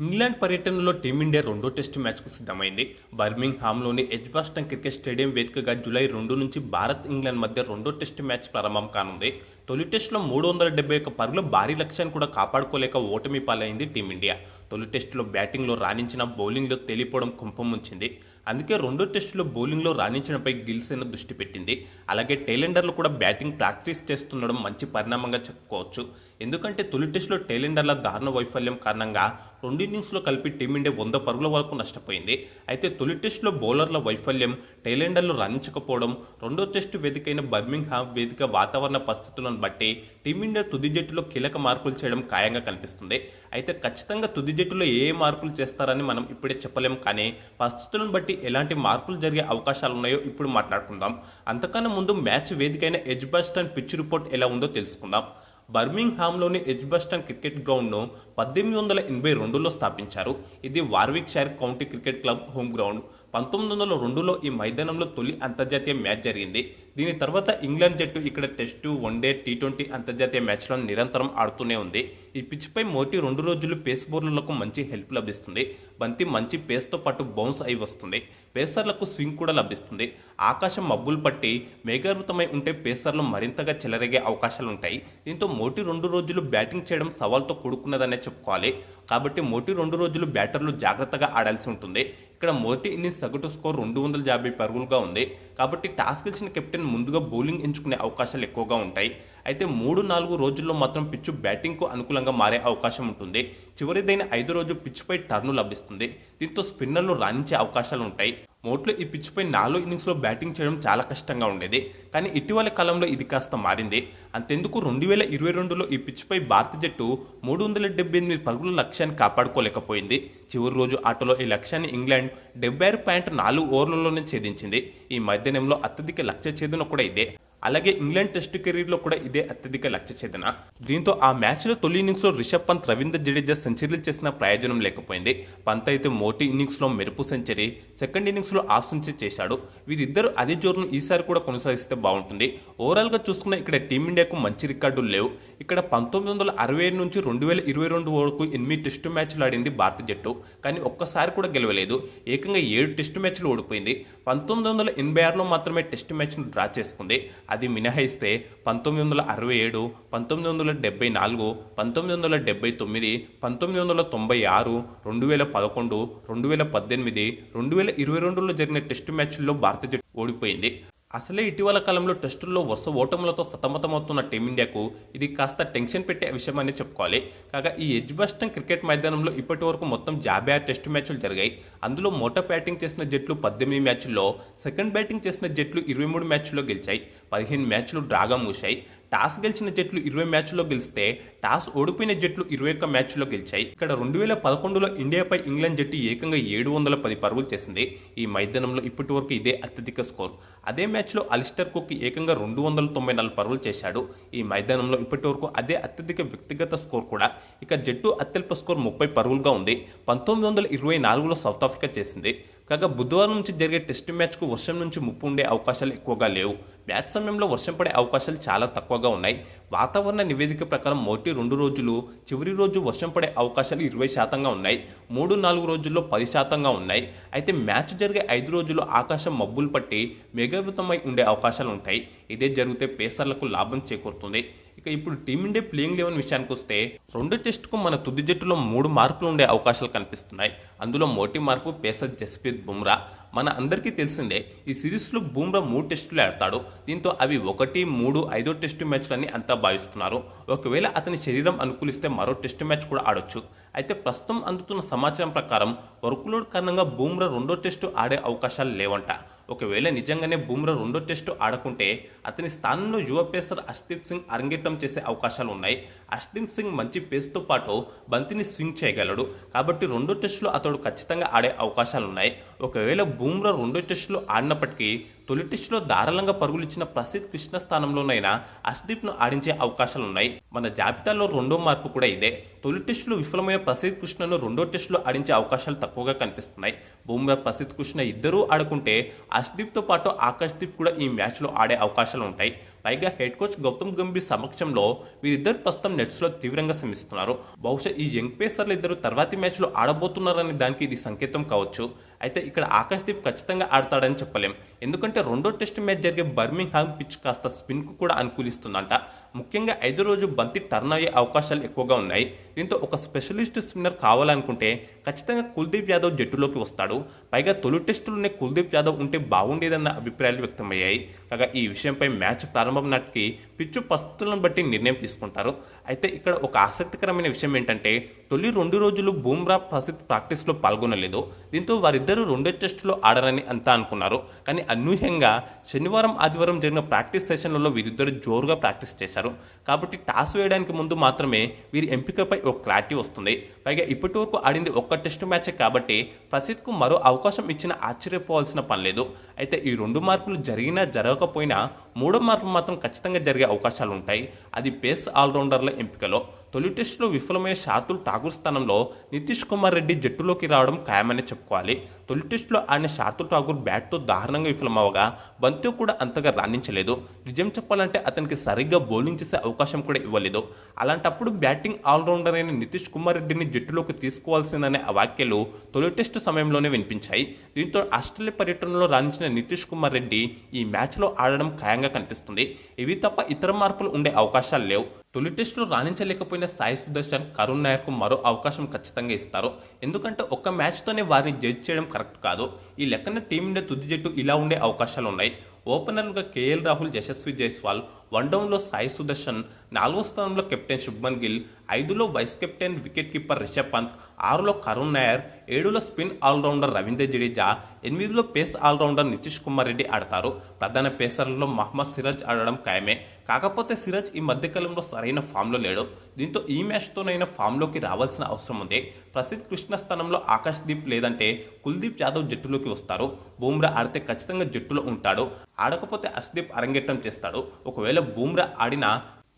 England పర్యటనలో team India రెండో test మ్యాచ్కు సిద్ధమైంది. బర్మింగ్ హామ్లోని ఎడ్జ్బాస్టన్ క్రికెట్ స్టేడియం వేదికగా జూలై రెండు నుంచి భారత్ ఇంగ్లాండ్ మధ్య రెండో టెస్టు మ్యాచ్ ప్రారంభం కానుంది. తొలి టెస్టులో మూడు వందల డెబ్బై ఒక్క పరుగుల భారీ లక్ష్యాన్ని కూడా కాపాడుకోలేక ఓటమి పాలైంది టీమిండియా. తొలి టెస్టులో బ్యాటింగ్లో రాణించిన బౌలింగ్లో తేలిపోవడం కుంపం ముంచింది. అందుకే రెండో టెస్టులో బౌలింగ్లో రాణించడంపై గిల్సేన దృష్టి పెట్టింది. అలాగే టైలెండర్లు కూడా బ్యాటింగ్ ప్రాక్టీస్ చేస్తుండడం మంచి పరిణామంగా చెప్పుకోవచ్చు. ఎందుకంటే తొలి టెస్టులో టైలెండర్ల దారుణ వైఫల్యం కారణంగా రెండు ఇన్నింగ్స్లో కలిపి టీమిండియా వంద పరుగుల వరకు నష్టపోయింది. అయితే తొలి టెస్టులో బౌలర్ల వైఫల్యం టైలెండర్లు రాణించకపోవడం రెండో టెస్టు వేదికైన బర్మింగ్ హామ్ వేదిక వాతావరణ పరిస్థితులను బట్టి టీమిండియా తుది జట్టులో కీలక మార్పులు చేయడం ఖాయంగా కనిపిస్తుంది. అయితే ఖచ్చితంగా తుది జట్టులో ఏ మార్పులు చేస్తారని మనం ఇప్పుడే చెప్పలేం కానీ పరిస్థితులను బట్టి ఎలాంటి మార్పులు జరిగే అవకాశాలు ఉన్నాయో ఇప్పుడు మాట్లాడుకుందాం. అంతకన్నా ముందు మ్యాచ్ వేదికైన ఎడ్జ్బాస్టన్ పిచ్ రిపోర్ట్ ఎలా ఉందో తెలుసుకుందాం. బర్మింగ్హామ్లోని ఎజ్బస్టన్ క్రికెట్ గ్రౌండ్ను పద్దెనిమిది వందల ఎనభై రెండులో స్థాపించారు. ఇది Warwickshire county cricket club home ground. పంతొమ్మిది వందల రెండులో ఈ మైదానంలో తొలి అంతర్జాతీయ మ్యాచ్ జరిగింది. దీని తర్వాత ఇంగ్లాండ్ జట్టు ఇక్కడ టెస్టు వన్డే టీ ట్వంటీ అంతర్జాతీయ మ్యాచ్లను నిరంతరం ఆడుతూనే ఉంది. ఈ పిచ్పై మొదటి రెండు రోజులు పేస్ బౌలర్లకు మంచి హెల్ప్ లభిస్తుంది. బంతి మంచి పేస్తో పాటు బౌన్స్ అయి వస్తుంది. పేసర్లకు స్వింగ్ కూడా లభిస్తుంది. ఆకాశం మబ్బులు పట్టి మేఘావృతమై ఉంటే పేసర్లు మరింతగా చెలరేగే అవకాశాలు ఉంటాయి దీంతో మోటి రెండు రోజులు బ్యాటింగ్ చేయడం సవాల్తో కూడుకున్నదనే చెప్పుకోవాలి. కాబట్టి మోటి రెండు రోజులు బ్యాటర్లు జాగ్రత్తగా ఆడాల్సి ఉంటుంది. ఇక్కడ మొదటి ఇన్నింగ్స్ సగటు స్కోర్ రెండు వందల యాభై పరుగులుగా ఉంది. కాబట్టి టాస్క్ ఇచ్చిన కెప్టెన్ ముందుగా బౌలింగ్ ఎంచుకునే అవకాశాలు ఎక్కువగా ఉంటాయి. అయితే మూడు నాలుగు రోజుల్లో మాత్రం పిచ్చు బ్యాటింగ్కు అనుకూలంగా మారే అవకాశం ఉంటుంది. చివరిదైన ఐదు రోజు పిచ్పై టర్ను లభిస్తుంది. దీంతో స్పిన్నర్లు రాణించే అవకాశాలు ఉంటాయి మోట్లో ఈ పిచ్పై నాలుగు ఇన్నింగ్స్లో బ్యాటింగ్ చేయడం చాలా కష్టంగా ఉండేది. కానీ ఇటీవల కాలంలో ఇది కాస్త మారింది. అంతెందుకు రెండు వేల ఇరవై రెండులో ఈ పిచ్పై భారత జట్టు మూడు వందల డెబ్బై ఎనిమిది పరుగుల లక్ష్యాన్ని కాపాడుకోలేకపోయింది. చివరి రోజు ఆటలో ఈ లక్ష్యాన్ని ఇంగ్లాండ్ డెబ్బై ఆరు పాయింట్ నాలుగు ఓవర్లలోనే ఛేదించింది. ఈ మధ్యాహ్నంలో అత్యధిక లక్ష్య ఛేదన కూడా ఇదే. అలాగే ఇంగ్లాండ్ టెస్ట్ కెరీర్లో కూడా ఇదే అత్యధిక లక్ష్య ఛేదన. దీంతో ఆ మ్యాచ్లో తొలి ఇన్నింగ్స్లో రిషబ్ పంత్ రవీంద్ర జడేజా సెంచరీలు చేసిన ప్రయోజనం లేకపోయింది. పంత్ అయితే మోటీ ఇన్నింగ్స్లో మెరుపు సెంచరీ సెకండ్ ఇన్నింగ్స్లో హాఫ్ సెంచరీ చేశాడు. వీరిద్దరు అదే జోరును ఈసారి కూడా కొనసాగిస్తే బాగుంటుంది. ఓవరాల్గా చూసుకున్న ఇక్కడ టీమిండియాకు మంచి రికార్డులు లేవు. ఇక్కడ పంతొమ్మిది వందల అరవై ఏడు నుంచి రెండు వేల ఇరవై రెండు వరకు ఎనిమిది టెస్టు మ్యాచ్లు ఆడింది భారత జట్టు. కానీ ఒక్కసారి కూడా గెలవలేదు. ఏకంగా ఏడు టెస్టు మ్యాచ్లు ఓడిపోయింది. పంతొమ్మిది వందల ఎనభై ఆరులో మాత్రమే టెస్టు మ్యాచ్ను డ్రా చేసుకుంది. అది మినహాయిస్తే పంతొమ్మిది వందల అరవై ఏడు పంతొమ్మిది వందల డెబ్బై నాలుగు పంతొమ్మిది వందల డెబ్బై తొమ్మిది పంతొమ్మిది వందల తొంభై ఆరు రెండు వేల పదకొండు రెండు వేల పద్దెనిమిది రెండు వేల ఇరవై రెండులో జరిగిన టెస్టు మ్యాచ్ల్లో భారత జట్టు ఓడిపోయింది. అసలే ఇటీవల కాలంలో టెస్టుల్లో వరుస ఓటములతో సతమతమవుతున్న టీమిండియాకు ఇది కాస్త టెన్షన్ పెట్టే విషయం అని చెప్పుకోవాలి. కాగా ఈ ఎడ్జ్బాస్టన్ క్రికెట్ మైదానంలో ఇప్పటి వరకు మొత్తం యాభై ఆరు టెస్టు మ్యాచ్లు జరిగాయి. అందులో మొట బ్యాటింగ్ చేసిన జట్లు పద్దెనిమిది మ్యాచ్ల్లో సెకండ్ బ్యాటింగ్ చేసిన జట్లు ఇరవై మూడు మ్యాచ్ల్లో గెలిచాయి. పదిహేను మ్యాచ్లు డ్రాగా మూశాయి. టాస్ గెలిచిన జట్లు ఇరవై మ్యాచ్లో గెలిస్తే టాస్ ఓడిపోయిన జట్లు ఇరవై ఒక్క మ్యాచ్లో గెలిచాయి. ఇక్కడ రెండు వేల పదకొండులో ఇండియాపై ఇంగ్లాండ్ జట్టు ఏకంగా ఏడు వందల పది పరుగులు చేసింది. ఈ మైదానంలో ఇప్పటి వరకు ఇదే అత్యధిక స్కోర్. అదే మ్యాచ్లో అలిస్టర్ కుక్ ఏకంగా రెండు వందల తొంభై నాలుగు పరుగులు చేశాడు. ఈ మైదానంలో ఇప్పటి వరకు అదే అత్యధిక వ్యక్తిగత స్కోర్ కూడా. ఇక జట్టు అత్యల్ప స్కోర్ ముప్పై పరుగులుగా ఉంది. పంతొమ్మిది వందల ఇరవై నాలుగులో సౌత్ ఆఫ్రికా చేసింది. కాగా బుధవారం నుంచి జరిగే టెస్ట్ మ్యాచ్కు వర్షం నుంచి ముప్పు ఉండే అవకాశాలు ఎక్కువగా లేవు. మ్యాచ్ సమయంలో వర్షం పడే అవకాశాలు చాలా తక్కువగా ఉన్నాయి. వాతావరణ నివేదిక ప్రకారం మొదటి రెండు రోజులు చివరి రోజు వర్షం పడే అవకాశాలు ఇరవై శాతంగా ఉన్నాయి. మూడు నాలుగు రోజుల్లో పది శాతంగా ఉన్నాయి. అయితే మ్యాచ్ జరిగే ఐదు రోజులు ఆకాశం మబ్బులు పట్టి మేఘావితమై ఉండే అవకాశాలు ఉంటాయి. ఇదే జరిగితే పేసర్లకు లాభం చేకూరుతుంది. ఇక ఇప్పుడు టీమిండియా ప్లేయింగ్ లెవెన్ విషయానికి వస్తే రెండు టెస్టుకు మన తుది జట్టులో మూడు మార్పులు ఉండే అవకాశాలు కనిపిస్తున్నాయి. అందులో మొదటి మార్పు పేసర్ జస్ప్రీత్ బుమ్రా మన అందరికీ తెలిసిందే ఈ సిరీస్లో బూమ్రా మూడు టెస్టులు ఆడతాడు. దీంతో అవి ఒకటి మూడు ఐదో టెస్టు మ్యాచ్లని అంతా భావిస్తున్నారు. ఒకవేళ అతని శరీరం అనుకూలిస్తే మరో టెస్టు మ్యాచ్ కూడా ఆడొచ్చు. అయితే ప్రస్తుతం అందుతున్న సమాచారం ప్రకారం వర్క్లోడ్ కారణంగా బూమ్రా రెండో టెస్టు ఆడే అవకాశాలు లేవంట. ఒకవేళ నిజంగానే బుమ్రా రెండో టెస్టు ఆడకుంటే అతని స్థానంలో యువ పేసర్ అష్దీప్ సింగ్ అరంగేటం చేసే అవకాశాలు ఉన్నాయి. అష్దీప్ సింగ్ మంచి పేస్తో పాటు బంతిని స్వింగ్ చేయగలడు. కాబట్టి రెండో టెస్టులో అతడు ఖచ్చితంగా ఆడే అవకాశాలు ఉన్నాయి ఒకవేళ బుమ్రా రెండో టెస్టులో ఆడినప్పటికీ తొలి టెస్టులో ధారాళంగా పరుగులు ఇచ్చిన ప్రసిద్ధ్ కృష్ణ స్థానంలోనైనా అష్దీప్ను ఆడించే అవకాశాలు ఉన్నాయి మన జాబితాలో రెండో మార్పు కూడా ఇదే. తొలి టెస్టులో విఫలమైన ప్రసిద్ధ్ కృష్ణను రెండో టెస్టులో ఆడించే అవకాశాలు తక్కువగా కనిపిస్తున్నాయి. బుమ్రా ప్రసిద్ధ్ కృష్ణ ఇద్దరూ ఆడుకుంటే అష్దీప్తో పాటు ఆకాశ్దీప్ కూడా ఈ మ్యాచ్లో ఆడే అవకాశాలు ఉంటాయి. పైగా హెడ్ కోచ్ గౌతమ్ గంభీర్ సమక్షంలో వీరిద్దరు ప్రస్తుతం నెట్స్లో తీవ్రంగా శ్రమిస్తున్నారు. బహుశా ఈ యంగ్ పేసర్లు ఇద్దరు తర్వాతి మ్యాచ్లో ఆడబోతున్నారనే దానికి ఇది సంకేతం కావచ్చు. అయితే ఇక్కడ ఆకాశ్దీప్ ఖచ్చితంగా ఆడతాడని చెప్పలేం. ఎందుకంటే రెండో టెస్ట్ మ్యాచ్ జరిగే బర్మింగ్హామ్ పిచ్ కాస్త స్పిన్కు కూడా అనుకూలిస్తుందంట. ముఖ్యంగా ఐదు రోజు బంతి టర్న్ అయ్యే అవకాశాలు ఎక్కువగా ఉన్నాయి. దీంతో ఒక స్పెషలిస్ట్ స్పిన్నర్ కావాలనుకుంటే ఖచ్చితంగా కుల్దీప్ యాదవ్ జట్టులోకి వస్తాడు. పైగా తొలి టెస్టులోనే కుల్దీప్ యాదవ్ ఉంటే బాగుండేదన్న అభిప్రాయాలు వ్యక్తమయ్యాయి. కాగా ఈ విషయంపై మ్యాచ్ ప్రారంభం నాటికి పిచ్చు పరిస్థితులను బట్టి నిర్ణయం తీసుకుంటారు. అయితే ఇక్కడ ఒక ఆసక్తికరమైన విషయం ఏంటంటే తొలి రెండు రోజులు బూమ్రా ప్రసిద్ధ్ ప్రాక్టీస్లో పాల్గొనలేదు. దీంతో వారిద్దరూ రెండో టెస్టులో ఆడరని అంతా అనుకున్నారు. కానీ అనూహ్యంగా శనివారం ఆదివారం జరిగిన ప్రాక్టీస్ సెషన్లలో వీరిద్దరు జోరుగా ప్రాక్టీస్ చేశారు. కాబట్టి టాస్ వేయడానికి ముందు మాత్రమే వీరి ఎంపికపై ఒక క్లారిటీ వస్తుంది. పైగా ఇప్పటి వరకు ఆడింది ఒక్క టెస్ట్ మ్యాచే కాబట్టి ప్రసిద్ధ్కు మరో అవకాశం ఇచ్చిన ఆశ్చర్యపోవాల్సిన పని లేదు. అయితే ఈ రెండు మార్పులు జరిగినా జరగకపోయినా మూడో మార్పు మాత్రం ఖచ్చితంగా జరిగే అవకాశాలు ఉంటాయి అది పేస్ ఆల్రౌండర్ల ఎంపికలో. తొలి టెస్టులో విఫలమైన శార్దుల్ ఠాగూర్ స్థానంలో నితీష్ కుమార్ రెడ్డి జట్టులోకి రావడం ఖాయమని చెప్పుకోవాలి. తొలి టెస్టులో ఆయన శార్దుల్ ఠాగూర్ బ్యాట్తో దారుణంగా విఫలమవగా బంతి కూడా అంతగా రాణించలేదు. నిజం చెప్పాలంటే అతనికి సరిగ్గా బౌలింగ్ చేసే అవకాశం కూడా ఇవ్వలేదు. అలాంటప్పుడు బ్యాటింగ్ ఆల్రౌండర్ అయిన నితీష్ కుమార్ రెడ్డిని జట్టులోకి తీసుకోవాల్సిందనే ఆ వ్యాఖ్యలు తొలి టెస్టు సమయంలోనే వినిపించాయి. దీంతో ఆస్ట్రేలియా పర్యటనలో రాణించిన నితీష్ కుమార్ రెడ్డి ఈ మ్యాచ్లో ఆడడం ఖాయంగా కనిపిస్తుంది. ఇవి తప్ప ఇతర మార్పులు ఉండే అవకాశాలు లేవు. తొలి టెస్టులో రాణించలేకపోయిన సాయి సుదర్శన్ కరుణ్ నాయర్కు మరో అవకాశం ఖచ్చితంగా ఇస్తారు. ఎందుకంటే ఒక్క మ్యాచ్తోనే వారిని జడ్జ్ చేయడం కరెక్ట్ కాదు. ఈ లెక్కన టీమిండియా తుది జట్టు ఇలా ఉండే అవకాశాలు ఉన్నాయి ఓపెనర్లుగా కేఎల్ రాహుల్ యశస్వి జైస్వాల్ వన్ డౌన్లో సాయి సుదర్శన్ నాలుగో స్థానంలో కెప్టెన్ శుభ్మన్ గిల్ ఐదులో vice captain wicket keeper Rishabh Pant ఆరులో కరుణ్ నాయర్ ఏడులో spin all rounder Ravindra Jadeja ఎనిమిదిలో pace all rounder Nitish Kumar Reddy ఆడతారు. ప్రధాన పేసర్లలో మహమ్మద్ సిరాజ్ ఆడడం ఖాయమే. కాకపోతే సిరాజ్ ఈ మధ్యకాలంలో సరైన ఫామ్లో లేడు. దీంతో ఈ మ్యాచ్తోనైనా ఫామ్లోకి రావాల్సిన అవసరం ఉంది. ప్రసిద్ధ్ కృష్ణ స్థానంలో ఆకాష్ దీప్ లేదంటే కుల్దీప్ యాదవ్ జట్టులోకి వస్తారు. బూమ్రా ఆడితే ఖచ్చితంగా జట్టులో ఉంటాడు. ఆడకపోతే అశ్దీప్ అరంగేటం చేస్తాడు. ఒకవేళ బూమ్రా ఆడిన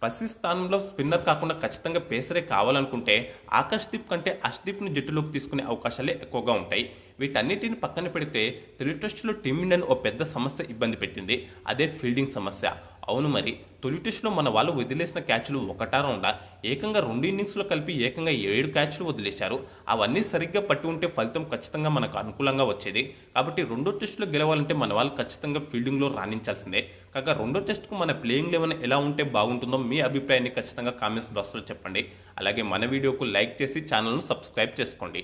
ప్రతి స్థానంలో స్పిన్నర్ కాకుండా ఖచ్చితంగా పేసరే కావాలనుకుంటే ఆకాష్ దీప్ కంటే అష్దీప్ను జట్టులోకి తీసుకునే అవకాశాలే ఎక్కువగా ఉంటాయి. వీటన్నిటిని పక్కన పెడితే తొలి టెస్టులో టీమిండియాను ఓ పెద్ద సమస్య ఇబ్బంది పెట్టింది. అదే ఫీల్డింగ్ సమస్య. అవును మరి తొలి టెస్టులో మన వాళ్ళు వదిలేసిన క్యాచ్లు ఒకటా రౌండా? ఏకంగా రెండు ఇన్నింగ్స్లో కలిపి ఏకంగా ఏడు క్యాచ్లు వదిలేశారు. అవన్నీ సరిగ్గా పట్టి ఉంటే ఫలితం ఖచ్చితంగా మనకు అనుకూలంగా వచ్చేది. కాబట్టి రెండో టెస్టులో గెలవాలంటే మన వాళ్ళు ఖచ్చితంగా ఫీల్డింగ్లో రాణించాల్సిందే. కాగా రెండో టెస్ట్కు మన ప్లేయింగ్ లెవెన్ ఎలా ఉంటే బాగుంటుందో మీ అభిప్రాయాన్ని ఖచ్చితంగా కామెంట్స్ బాక్స్లో చెప్పండి. అలాగే మన వీడియోకు లైక్ చేసి ఛానల్ను సబ్స్క్రైబ్ చేసుకోండి.